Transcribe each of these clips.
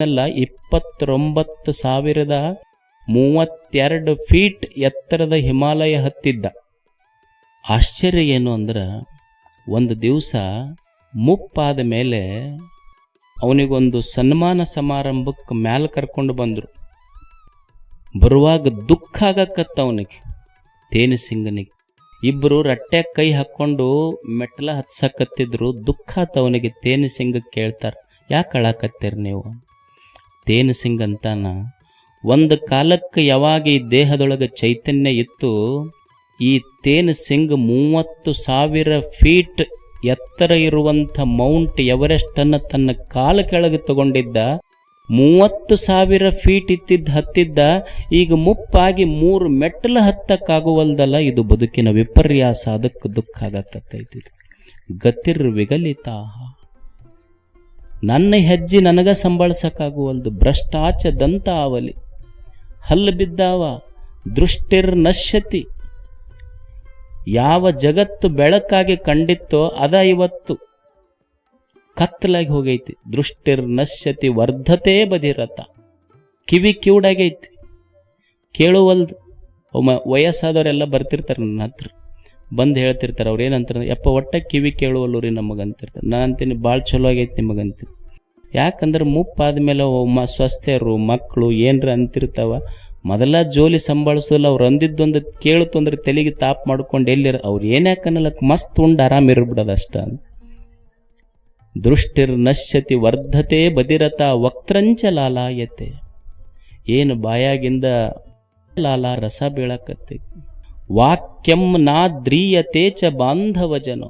ಅಲ್ಲ ಇಪ್ಪತ್ತೊಂಬತ್ತು ಸಾವಿರದ ಮೂವತ್ತೆರಡು ಫೀಟ್ ಎತ್ತರದ ಹಿಮಾಲಯ ಹತ್ತಿದ್ದ. ಆಶ್ಚರ್ಯ ಏನು ಅಂದ್ರೆ, ಒಂದು ದಿವಸ ಮುಪ್ಪಾದ ಮೇಲೆ ಅವನಿಗೊಂದು ಸನ್ಮಾನ ಸಮಾರಂಭಕ್ಕೆ ಮ್ಯಾಲೆ ಕರ್ಕೊಂಡು ಬಂದರು. ಬರುವಾಗ ದುಃಖ ಆಗಕ್ಕತ್ತ ಅವನಿಗೆ. ತೇನಸಿಂಗನಿಗೆ ಇಬ್ಬರು ರಟ್ಟೆ ಕೈ ಹಾಕ್ಕೊಂಡು ಮೆಟ್ಲ ಹತ್ಸಕತ್ತಿದ್ರು. ದುಃಖ ಆತ ಅವನಿಗೆ ತೇನಸಿಂಗ ಕೇಳ್ತಾರೆ, ಯಾಕೆ ಅಳಾಕತ್ತೀರಿ ನೀವು? ತೇನಸಿಂಗ್ ಅಂತಾನ. ಒಂದು ಕಾಲಕ್ಕೆ ಯಾವಾಗ ಈ ದೇಹದೊಳಗೆ ಚೈತನ್ಯ ಇತ್ತು, ಈ ತೇನ್ ಸಿಂಗ್ ಮೂವತ್ತು ಸಾವಿರ ಫೀಟ್ ಎತ್ತರ ಇರುವಂಥ ಮೌಂಟ್ ಎವರೆಸ್ಟನ್ನು ತನ್ನ ಕಾಲ ಕೆಳಗೆ ತಗೊಂಡಿದ್ದ. ಮೂವತ್ತು ಸಾವಿರ ಫೀಟ್ ಇತ್ತಿದ್ದ ಹತ್ತಿದ್ದ, ಈಗ ಮುಪ್ಪಾಗಿ ಮೂರು ಮೆಟ್ಟಲು ಹತ್ತಕ್ಕಾಗುವಲ್ದಲ್ಲ, ಇದು ಬದುಕಿನ ವಿಪರ್ಯಾಸ, ಅದಕ್ಕೆ ದುಃಖ ಆಗಕತ್ತೈತಿ. ಗತಿರ್ ವಿಗಲಿತಾಹ ನನ್ನ ಹೆಜ್ಜೆ ನನಗ ಸಂಬಳಸಕ್ಕಾಗುವಲ್ದು ಭ್ರಷ್ಟಾಚ ದಂತ ಆವಲಿ ಹಲ್ಲು ಬಿದ್ದಾವ, ದೃಷ್ಟಿರ್ ನಶ್ಯತಿ. ಯಾವ ಜಗತ್ತು ಬೆಳಕಾಗಿ ಕಂಡಿತ್ತೋ ಅದ ಇವತ್ತು. ಕತ್ತಲಾಗಿ ಹೋಗೈತಿ, ದೃಷ್ಟಿರ್ ನಶ್ಯತಿ ವರ್ಧತೆ ಬದಿರತ. ಕಿವಿ ಕಿವುಡಾಗೈತಿ. ಕೇಳುವಲ್ದು, ಒಮ್ಮೆ ವಯಸ್ಸಾದವರೆಲ್ಲ ಬರ್ತಿರ್ತಾರೆ ನನ್ನ ಹತ್ರ ಬಂದು ಹೇಳ್ತಿರ್ತಾರೆ, ಅವ್ರು ಏನಂತಾರೆ, ಯಪ್ಪ, ಒಟ್ಟೆ ಕಿವಿ ಕೇಳುವಲ್ಲೂ ರೀ ನಮಗಂತಿರ್ತಾರೆ. ನಾನು ಅಂತೀನಿ ಭಾಳ ಚಲೋ ಆಗೈತೆ ನಿಮಗಂತೀನಿ ಯಾಕಂದ್ರೆ ಮುಪ್ಪಾದ್ಮೇಲೆ ಮ ಸ್ವಸ್ಥರು ಮಕ್ಕಳು ಏನರ ಅಂತಿರ್ತಾವ, ಮೊದಲ ಜೋಲಿ ಸಂಭಾಳಿಸಲ್ಲ, ಅವ್ರು ಅಂದಿದ್ದೊಂದು ಕೇಳ್ತು ಅಂದ್ರೆ ತಲೆಗೆ ತಾಪ್ ಮಾಡ್ಕೊಂಡು ಎಲ್ಲಿರ, ಅವ್ರು ಏನ್ಯಾಕನ್ನಲ್ಲ ಮಸ್ತ್ ಉಂಡು ಆರಾಮ ಇರ್ಬಿಡೋದು ಅಷ್ಟ ದೃಷ್ಟಿರ್ ನಶ್ಯತಿ ವರ್ಧತೆ ಬದಿರತ ವಕ್ತ್ರಂಚ ಲಾಲಾಯತೆ. ಏನು ಬಾಯಾಗಿಂದ ಲಾಲ ರಸ ಬೀಳಕತ್ತೈತಿ. ವಾಕ್ಯಂ ನಾ ದ್ರೀಯತೆ ಚ ಬಾಂಧವ ಜನ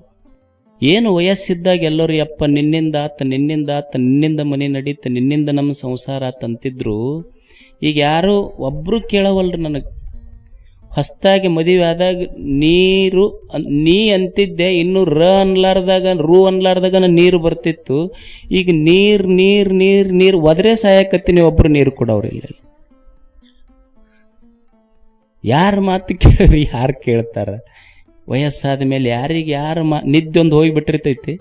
ಏನು ವಯಸ್ಸಿದ್ದಾಗ ಎಲ್ಲರೂ, ಯಪ್ಪ, ನಿನ್ನಿಂದ ಆತ ನಿನ್ನಿಂದ ಆತ, ನಿನ್ನಿಂದ ಮನೆ ನಡೀತ, ನಿನ್ನಿಂದ ನಮ್ಮ ಸಂಸಾರ ಆತಂತಿದ್ರು ಈಗ ಯಾರು ಒಬ್ಬರು ಕೇಳವಲ್ರಿ ನನಗೆ. ಹೊಸ್ದಾಗಿ ಮದುವೆ ಆದಾಗ ನೀರು ನೀ ಅಂತಿದ್ದೆ, ಇನ್ನು ರ ಅನ್ಲಾರ್ದಾಗ, ರು ಅನ್ಲಾರ್ದಾಗ ನೀರು ಬರ್ತಿತ್ತು. ಈಗ ನೀರು ನೀರು ನೀರು ನೀರು ಒದರೆ ಸಾಯಕತ್ತೀನಿ, ಒಬ್ರು ನೀರು ಕೊಡೋರಿಲ್ಲ ಯಾರ ಮಾತು ಕೇಳ್ರಿ ಯಾರು ಕೇಳ್ತಾರ? ವಯಸ್ಸಾದ ಮೇಲೆ ಯಾರಿಗೆ ಯಾರು ಮಾ ನಿದ್ದೆ ಒಂದು ಹೋಗಿಬಿಟ್ಟಿರ್ತೈತಿ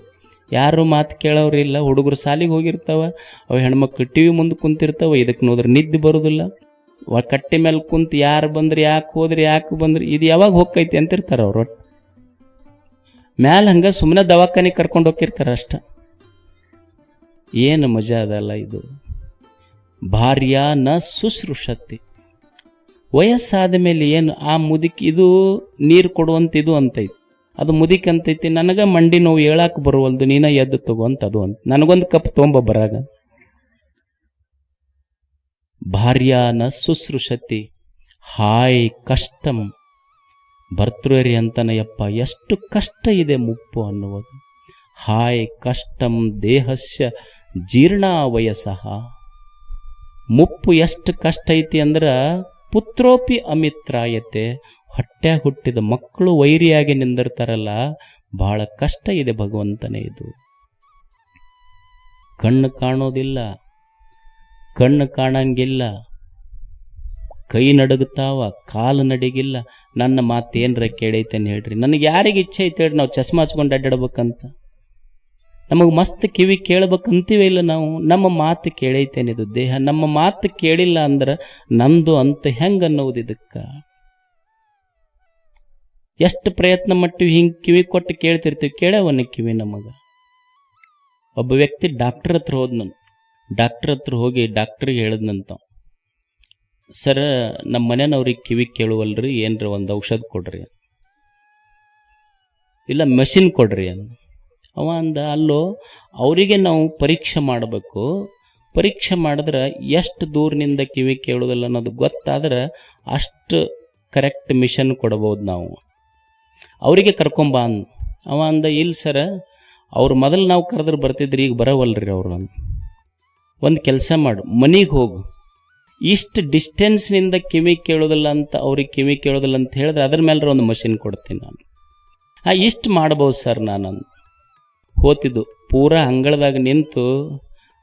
ಯಾರು ಮಾತು ಕೇಳೋರಿಲ್ಲ ಹುಡುಗರು ಸಾಲಿಗೆ ಹೋಗಿರ್ತಾವ. ಅವು ಹೆಣ್ಮಕ್ಳು ಟಿ ವಿ ಮುಂದೆ ಕುಂತಿರ್ತಾವ. ಇದಕ್ಕೆ ನೋಡಿದ್ರೆ ನಿದ್ದೆ ಬರೋದಿಲ್ಲ. ಕಟ್ಟೆ ಮೇಲೆ ಕುಂತು ಯಾರು ಬಂದ್ರೆ ಯಾಕೆ ಹೋದ್ರೆ ಯಾಕೆ ಬಂದ್ರೆ ಇದು ಯಾವಾಗ ಹೋಗ್ತೈತಿ ಅಂತಿರ್ತಾರೆ ಅವ್ರು ಒಟ್ಟು. ಮ್ಯಾಲ ಹಂಗೆ ಸುಮ್ಮನೆ ದವಾಖಾನೆ ಕರ್ಕೊಂಡು ಹೋಗಿರ್ತಾರೆ ಅಷ್ಟ. ಏನು ಮಜಾ ಅದಲ್ಲ ಇದು. ಭಾರ್ಯ ನ ವಯಸ್ಸಾದ ಮೇಲೆ ಏನು ಆ ಮುದುಕಿ, ಇದು ನೀರು ಕೊಡುವಂತಿದು ಅಂತೈತಿ. ಅದು ಮುದುಕಿ ಅಂತೈತಿ, ನನಗೆ ಮಂಡಿ ನೋವು ಹೇಳಕ್ಕೆ ಬರುವಲ್ದು, ನೀನ ಎದ್ದು ತಗೋಂತದು ಅಂತ ನನಗೊಂದು ಕಪ್ ತೊಂಬ ಬರಾಗ. ಭಾರ್ಯಾನ ಶುಶ್ರೂಷತಿ, ಹಾಯ್ ಕಷ್ಟಂ ಭರ್ತೃರಿ ಅಂತನಯಪ್ಪ ಎಷ್ಟು ಕಷ್ಟ ಇದೆ ಮುಪ್ಪು ಅನ್ನುವುದು. ಹಾಯ್ ಕಷ್ಟಂ ದೇಹಸ್ಯ ಜೀರ್ಣ ವಯಸ್ಸಃ ಮುಪ್ಪು ಎಷ್ಟು ಕಷ್ಟ ಐತಿ ಅಂದ್ರೆ ಪುತ್ರೋಪಿ ಅಮಿತ್ರಾಯತೆ, ಹೊಟ್ಟೆ ಹುಟ್ಟಿದ ಮಕ್ಕಳು ವೈರಿಯಾಗಿ ನಿಂದಿರ್ತಾರಲ್ಲ ಬಹಳ ಕಷ್ಟ ಇದೆ ಭಗವಂತನೇ ಇದು. ಕಣ್ಣು ಕಾಣೋದಿಲ್ಲ, ಕಣ್ಣು ಕಾಣಂಗಿಲ್ಲ, ಕೈ ನಡುಗುತ್ತಾವ, ಕಾಲು ನಡಿಗಿಲ್ಲ. ನನ್ನ ಮಾತು ಏನರ ಕೇಳೈತೆ ಹೇಳ್ರಿ. ನನಗೆ ಯಾರಿಗೆ ಇಚ್ಛೆ ಐತೆ ಹೇಳ್ರಿ, ನಾವು ಚಸ್ಮಾ ಹಚ್ಕೊಂಡು ಅಡ್ಡಾಡ್ಬೇಕಂತ? ನಮಗೆ ಮಸ್ತ್ ಕಿವಿ ಕೇಳ್ಬೇಕಂತೀವಿ ಇಲ್ಲ ನಾವು? ನಮ್ಮ ಮಾತು ಕೇಳೈತೇನಿದು ದೇಹ. ನಮ್ಮ ಮಾತು ಕೇಳಿಲ್ಲ ಅಂದ್ರೆ ನಂದು ಅಂತ ಹೆಂಗೆ ಅನ್ನೋದು ಇದಕ್ಕೆ? ಎಷ್ಟು ಪ್ರಯತ್ನ ಮಟ್ಟಿವಿ ಹಿಂಗೆ ಕಿವಿ ಕೊಟ್ಟು ಕೇಳ್ತಿರ್ತೀವಿ ಕೇಳವನ್ನ ಕಿವಿ ನಮಗೆ? ಒಬ್ಬ ವ್ಯಕ್ತಿ ಡಾಕ್ಟರ್ ಹತ್ರ ಹೋದ್ ನಾನು ಡಾಕ್ಟರ್ ಹತ್ರ ಹೋಗಿ ಡಾಕ್ಟ್ರಿಗೆ ಹೇಳಿದ್ನಂತ ಸರ್ ನಮ್ಮ ಮನೆಯವ್ರಿಗೆ ಕಿವಿ ಕೇಳುವಲ್ರಿ, ಏನ್ರ ಒಂದು ಔಷಧ ಕೊಡ್ರಿ ಇಲ್ಲ, ಮೆಷಿನ್ ಕೊಡ್ರಿ ಅಂದ ಅವ ಅಂದ, ಅಲ್ಲೋ, ಅವರಿಗೆ ನಾವು ಪರೀಕ್ಷೆ ಮಾಡಬೇಕು. ಪರೀಕ್ಷೆ ಮಾಡಿದ್ರೆ ಎಷ್ಟು ದೂರನಿಂದ ಕಿವಿ ಕೇಳೋದಿಲ್ಲ ಅನ್ನೋದು ಗೊತ್ತಾದ್ರೆ ಅಷ್ಟು ಕರೆಕ್ಟ್ ಮಿಷನ್ ಕೊಡ್ಬೋದು ನಾವು. ಅವರಿಗೆ ಕರ್ಕೊಂಬ ಅಂದ. ಅವ ಅಂದ ಇಲ್ಲಿ ಸರ, ಅವ್ರು ಮೊದಲು ನಾವು ಕರೆದ್ರೆ ಬರ್ತಿದ್ರಿ, ಈಗ ಬರವಲ್ರಿ ಅವರು ಅಂದ. ಒಂದು ಕೆಲಸ ಮಾಡು, ಮನೆಗೆ ಹೋಗು. ಇಷ್ಟು ಡಿಸ್ಟೆನ್ಸ್ನಿಂದ ಕಿವಿ ಕೇಳೋದಿಲ್ಲ ಅಂತ, ಅವ್ರಿಗೆ ಕಿವಿ ಕೇಳೋದಿಲ್ಲ ಅಂತ ಹೇಳಿದ್ರೆ ಅದ್ರ ಮೇಲೆ ಒಂದು ಮಷಿನ್ ಕೊಡ್ತೀನಿ ನಾನು. ಹಾಂ, ಇಷ್ಟು ಮಾಡ್ಬೋದು ಸರ್ ನಾನು ಹೋತಿದ್ದು. ಪೂರ ಅಂಗಳದಾಗ ನಿಂತು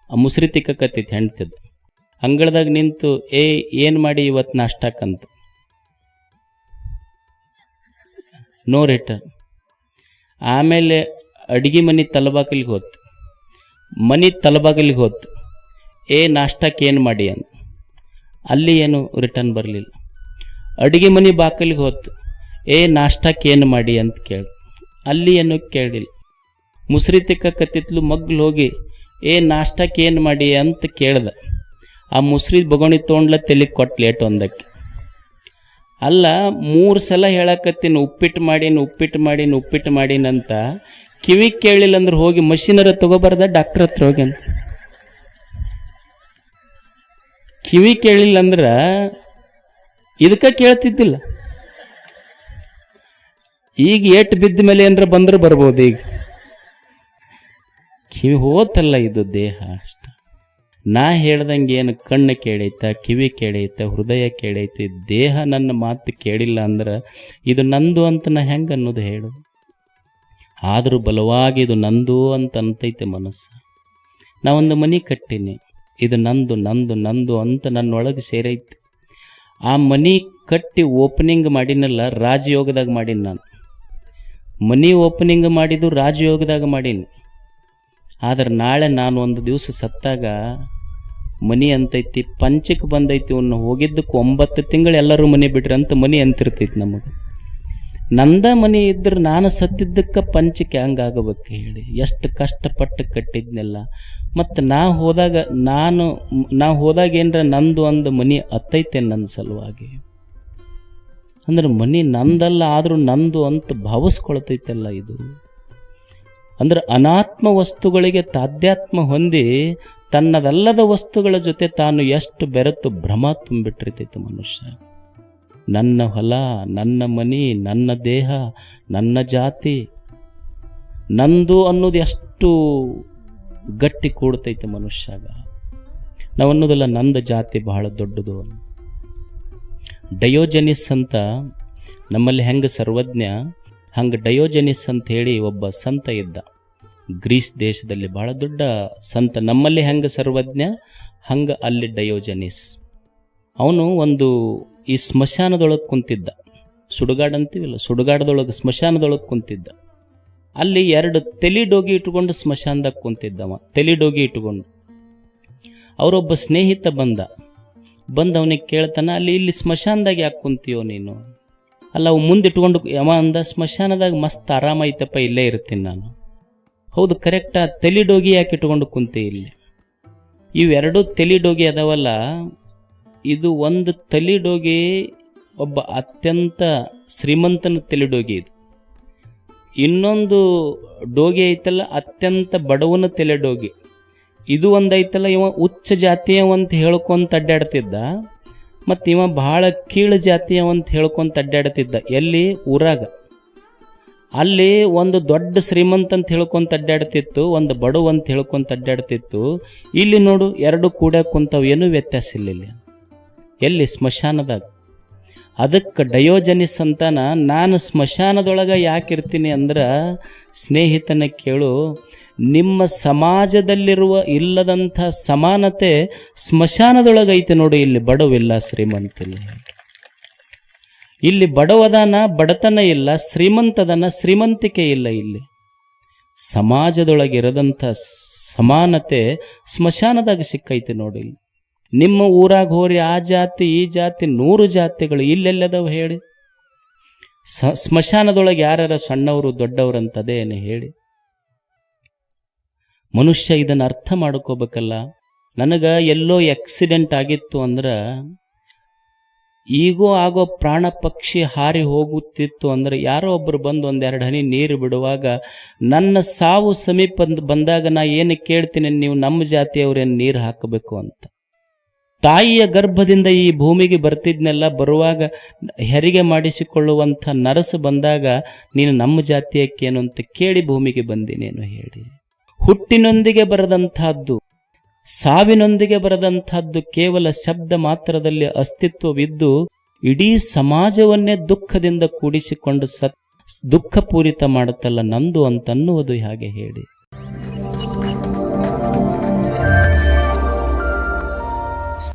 ಮುಸ್ರಿ ತಿಕ್ಕಕತ್ತೈತಿ ಹೆಣ್ತಿದ್ದು ಅಂಗಳದಾಗ ನಿಂತು, ಏ, ಏನು ಮಾಡಿ ಇವತ್ತು ನಾಷ್ಟಕ್ಕಂತ ನೋ ರಿಟರ್ನ್ ಆಮೇಲೆ ಅಡುಗೆ ಮನೆ ತಲಬಾಗಿಲಿಗೆ ಹೋತು ಮನೆ ತಲಬಾಗಿಲಿಗೆ ಹೋತು ಏ ನಾಷ್ಟಕ್ಕೆ ಏನು ಮಾಡಿ? ಅಂತ ಅಲ್ಲಿ ಏನು ರಿಟರ್ನ್ ಬರಲಿಲ್ಲ. ಅಡುಗೆ ಮನೆ ಬಾಕಲಿಗೆ ಹೋತು ಏ ನಾಷ್ಟಕ್ಕೆ ಏನು ಮಾಡಿ? ಅಂತ ಕೇಳಿ ಅಲ್ಲಿ ಏನು ಕೇಳಿಲ್ಲ ಮುಸ್ರಿ ತಿಕ್ಕಕತ್ತಿತ್ಲು ಮಗ್ಲು ಹೋಗಿ, ಏ ನಾಷ್ಟಕ್ಕೆ ಏನು ಮಾಡಿ? ಅಂತ ಕೇಳ್ದೆ. ಆ ಮುಸ್ರಿ ಬೊಗಣಿ ತೊಗೊಂಡ್ಲ ತೆಲಿ ಕೊಟ್ಟು ಲೇಟ್ ಒಂದಕ್ಕೆ. ಅಲ್ಲ, ಮೂರು ಸಲ ಹೇಳಕತ್ತೀನಿ, ಉಪ್ಪಿಟ್ಟು ಮಾಡೀನಿ ಉಪ್ಪಿಟ್ಟು ಮಾಡೀನಿ ಉಪ್ಪಿಟ್ಟು ಮಾಡೀನಿ ಅಂತ ಕಿವಿ ಕೇಳಿಲ್ಲ ಅಂದ್ರೆ ಹೋಗಿ ಮಷಿನರ ತಗೋಬಾರ್ದ ಡಾಕ್ಟ್ರ್ ಹತ್ರ ಹೋಗಿ ಅಂತ. ಕಿವಿ ಕೇಳಿಲ್ಲ ಅಂದ್ರೆ ಇದಕ್ಕೆ ಕೇಳ್ತಿದ್ದಿಲ್ಲ. ಈಗ ಏಟ್ ಬಿದ್ದ ಮೇಲೆ ಅಂದ್ರೆ ಬಂದ್ರೆ ಬರ್ಬೋದು ಈಗ. ಕಿವಿ ಹೋತಲ್ಲ ಇದು ದೇಹ ಅಷ್ಟ. ನಾ ಹೇಳ್ದಂಗೆ ಏನು ಕಣ್ಣು ಕೇಳೈತ, ಕಿವಿ ಕೇಳೈತ, ಹೃದಯ ಕೇಳೈತಿ ದೇಹ ನನ್ನ ಮಾತು ಕೇಳಿಲ್ಲ ಅಂದ್ರೆ ಇದು ನಂದು ಅಂತ ನಾ ಹೆಂಗೆ ಅನ್ನೋದು ಹೇಳು. ಆದರೂ ಬಲವಾಗಿ ಇದು ನಂದು ಅಂತ ಅಂತೈತೆ ಮನಸ್ಸು. ನಾ ಒಂದು ಮನೆ ಕಟ್ಟಿನಿ, ಇದು ನಂದು ನಂದು ನಂದು ಅಂತ ನನ್ನೊಳಗೆ ಸೇರೈತೆ. ಆ ಮನೆ ಕಟ್ಟಿ ಓಪನಿಂಗ್ ಮಾಡಿನಲ್ಲ, ರಾಜಯೋಗದಾಗ ಮಾಡೀನಿ ನಾನು. ಮನಿ ಓಪನಿಂಗ್ ಮಾಡಿದ್ದು ರಾಜಯೋಗದಾಗ ಮಾಡೀನಿ. ಆದ್ರೆ ನಾಳೆ ನಾನು ಒಂದು ದಿವಸ ಸತ್ತಾಗ ಮನಿ ಅಂತೈತಿ, ಪಂಚಕ್ಕೆ ಬಂದೈತಿ ಅವನು ಹೋಗಿದ್ದಕ್ಕೆ ಒಂಬತ್ತು ತಿಂಗಳು ಎಲ್ಲರೂ ಮನೆ ಬಿಡ್ರಿ ಅಂತ ಮನಿ ಅಂತಿರ್ತೈತಿ ನಮಗೆ. ನಂದ ಮನೆ ಇದ್ರೆ ನಾನು ಸತ್ತಿದ್ದಕ್ಕೆ ಪಂಚಕ್ಕೆ ಹಂಗಾಗಬೇಕು ಹೇಳಿ. ಎಷ್ಟು ಕಷ್ಟಪಟ್ಟು ಕಟ್ಟಿದ್ನೆಲ್ಲ. ಮತ್ತು ನಾ ಹೋದಾಗ ನಾನು, ನಾ ಹೋದಾಗ ಏನರ ನಂದು ಒಂದು ಮನಿ ಅತ್ತೈತೆ ನನ್ನ ಸಲುವಾಗಿ. ಅಂದ್ರೆ ಮನಿ ನಂದಲ್ಲ ಆದರೂ ನಂದು ಅಂತ ಭಾವಿಸ್ಕೊಳ್ತೈತಲ್ಲ ಇದು. ಅಂದ್ರೆ ಅನಾತ್ಮ ವಸ್ತುಗಳಿಗೆ ತಾಧ್ಯಾತ್ಮ ಹೊಂದಿ ತನ್ನದಲ್ಲದ ವಸ್ತುಗಳ ಜೊತೆ ತಾನು ಎಷ್ಟು ಬೆರೆತು ಭ್ರಮ ತುಂಬಿಟ್ಟಿರ್ತೈತೆ ಮನುಷ್ಯ. ನನ್ನ ಹೊಲ, ನನ್ನ ಮನಿ, ನನ್ನ ದೇಹ, ನನ್ನ ಜಾತಿ, ನಂದು ಅನ್ನೋದು ಎಷ್ಟು ಗಟ್ಟಿ ಕೂಡ್ತೈತೆ ಮನುಷ್ಯಾಗ. ನಾವು ಅನ್ನೋದಲ್ಲ ನಂದ ಜಾತಿ ಬಹಳ ದೊಡ್ಡದು. ಡಯೋಜನಿಸ್ ಅಂತ ನಮ್ಮಲ್ಲಿ ಹೆಂಗೆ ಸರ್ವಜ್ಞ ಹಂಗೆ ಡಯೋಜೆನಿಸ್ ಅಂತ ಹೇಳಿ ಒಬ್ಬ ಸಂತ ಇದ್ದ. ಗ್ರೀಸ್ ದೇಶದಲ್ಲಿ ಬಹಳ ದೊಡ್ಡ ಸಂತ. ನಮ್ಮಲ್ಲಿ ಹೆಂಗೆ ಸರ್ವಜ್ಞ? ಹಂಗೆ ಅಲ್ಲಿ ಡಯೋಜೆನಿಸ್ ಅವನು ಒಂದು ಈ ಸ್ಮಶಾನದೊಳಗೆ ಕುಂತಿದ್ದ. ಸುಡುಗಾಡು ಅಂತೀವಿಲ್ಲ ಸುಡುಗಾಡದೊಳಗೆ, ಸ್ಮಶಾನದೊಳಗೆ ಕುಂತಿದ್ದ. ಅಲ್ಲಿ ಎರಡು ತಲೆ ಡೋಗಿ ಇಟ್ಕೊಂಡು ಸ್ಮಶಾನದಾಗ ಕುಂತಿದ್ದವ. ತಲೆ ಡೋಗಿ ಇಟ್ಕೊಂಡು ಅವರೊಬ್ಬ ಸ್ನೇಹಿತ ಬಂದ. ಬಂದು ಅವನಿಗೆ ಕೇಳ್ತಾನೆ, ಅಲ್ಲಿ ಇಲ್ಲಿ ಸ್ಮಶಾನದಾಗ ಯಾಕೆ ಕುಂತೀಯೋ ನೀನು? ಅಲ್ಲ, ಅವು ಮುಂದೆ ಇಟ್ಕೊಂಡು ಯಮ ಅಂದ, ಸ್ಮಶಾನದಾಗ ಮಸ್ತ್ ಆರಾಮೈತಪ್ಪ ಇಲ್ಲೇ ಇರ್ತೀನಿ ನಾನು. ಹೌದು ಕರೆಕ್ಟಾ ತಲಿ ಡೋಗಿ ಯಾಕೆ ಇಟ್ಕೊಂಡು ಕುಂತೆ ಇಲ್ಲಿ? ಇವೆರಡು ತಲಿ ಡೋಗಿ ಅದಾವಲ್ಲ, ಇದು ಒಂದು ತಲಿ ಡೋಗಿ ಒಬ್ಬ ಅತ್ಯಂತ ಶ್ರೀಮಂತನ ತಲಿ ಡೋಗಿ ಇದು. ಇನ್ನೊಂದು ಡೋಗಿ ಐತಲ್ಲ, ಅತ್ಯಂತ ಬಡವನ ತಲೆ ಡೋಗಿ ಇದು ಒಂದು ಐತಲ್ಲ ಇವ ಉಚ್ಚ ಜಾತಿಯವಂತ ಹೇಳ್ಕೊಂತ ಅಡ್ಡಾಡ್ತಿದ್ದ. ಮತ್ತು ಇವ ಭಾಳ ಕೀಳು ಜಾತಿಯವಂತ ಹೇಳ್ಕೊಂತ ಅಡ್ಡಾಡ್ತಿದ್ದ ಎಲ್ಲಿ? ಊರಾಗ. ಅಲ್ಲಿ ಒಂದು ದೊಡ್ಡ ಶ್ರೀಮಂತ ಅಂತ ಹೇಳ್ಕೊಂತ ಅಡ್ಡಾಡ್ತಿತ್ತು ಒಂದು ಬಡವ ಅಂತ ಹೇಳ್ಕೊಂತ ಅಡ್ಡಾಡ್ತಿತ್ತು ಇಲ್ಲಿ ನೋಡು, ಎರಡು ಕೂಡ ಕುಂತವು, ಏನೂ ವ್ಯತ್ಯಾಸ ಇಲ್ಲ ಇಲ್ಲಿ ಎಲ್ಲಿ? ಸ್ಮಶಾನದಾಗ. ಅದಕ್ಕೆ ಡಯೋಜನಿಸ್ ಅಂತಾನ ನಾನು ಸ್ಮಶಾನದೊಳಗೆ ಯಾಕಿರ್ತೀನಿ ಅಂದ್ರೆ ಸ್ನೇಹಿತನ ಕೇಳು, ನಿಮ್ಮ ಸಮಾಜದಲ್ಲಿರುವ ಇಲ್ಲದಂಥ ಸಮಾನತೆ ಸ್ಮಶಾನದೊಳಗೈತೆ ನೋಡಿ, ಇಲ್ಲಿ ಬಡವಿಲ್ಲ ಶ್ರೀಮಂತಿಲ್ಲ ಇಲ್ಲಿ ಬಡವದಾನ ಬಡತನ ಇಲ್ಲ, ಶ್ರೀಮಂತದನ ಶ್ರೀಮಂತಿಕೆ ಇಲ್ಲ ಇಲ್ಲಿ. ಸಮಾಜದೊಳಗಿರದಂಥ ಸಮಾನತೆ ಸ್ಮಶಾನದಾಗ ಸಿಕ್ಕೈತೆ ನೋಡಿ ಇಲ್ಲಿ. ನಿಮ್ಮ ಊರಾಗ ಹೋರಿ, ಆ ಜಾತಿ, ಈ ಜಾತಿ, ನೂರು ಜಾತಿಗಳು ಇಲ್ಲೆಲ್ಲದವು ಹೇಳಿ. ಸ, ಸ್ಮಶಾನದೊಳಗೆ ಯಾರ್ಯಾರ ಸಣ್ಣವರು, ದೊಡ್ಡವರು ಅಂತದೇನು ಹೇಳಿ. ಮನುಷ್ಯ ಇದನ್ನು ಅರ್ಥ ಮಾಡ್ಕೋಬೇಕಲ್ಲ. ನನಗೆ ಎಲ್ಲೋ ಆಕ್ಸಿಡೆಂಟ್ ಆಗಿತ್ತು ಅಂದ್ರೆ, ಈಗೋ ಆಗೋ ಪ್ರಾಣ ಪಕ್ಷಿ ಹಾರಿ ಹೋಗುತ್ತಿತ್ತು ಅಂದ್ರೆ, ಯಾರೋ ಒಬ್ಬರು ಬಂದು ಒಂದೆರಡು ಹನಿ ನೀರು ಬಿಡುವಾಗ, ನನ್ನ ಸಾವು ಸಮೀಪ ಬಂದಾಗ ನಾ ಏನು ಕೇಳ್ತೀನಿ, ನೀವು ನಮ್ಮ ಜಾತಿಯವ್ರೇನು ನೀರು ಹಾಕಬೇಕು ಅಂತ. ತಾಯಿಯ ಗರ್ಭದಿಂದ ಈ ಭೂಮಿಗೆ ಬರ್ತಿದ್ನೆಲ್ಲ ಬರುವಾಗ ಹೆರಿಗೆ ಮಾಡಿಸಿಕೊಳ್ಳುವಂಥ ನರಸು ಬಂದಾಗ ನೀನು ನಮ್ಮ ಜಾತಿಯಕ್ಕೇನು ಅಂತ ಕೇಳಿ ಭೂಮಿಗೆ ಬಂದಿನೇನು ಹೇಳಿ. ಹುಟ್ಟಿನೊಂದಿಗೆ ಬರದಂಥದ್ದು, ಸಾವಿನೊಂದಿಗೆ ಬರದಂಥದ್ದು ಕೇವಲ ಶಬ್ದ ಮಾತ್ರದಲ್ಲಿ ಅಸ್ತಿತ್ವವಿದ್ದು ಇಡೀ ಸಮಾಜವನ್ನೇ ದುಃಖದಿಂದ ಕೂಡಿಸಿಕೊಂಡು ಸತ್ ದುಃಖಪೂರಿತ ಮಾಡುತ್ತಲ್ಲ ನಂದು ಅಂತನ್ನುವುದು ಹಾಗೆ ಹೇಳಿ.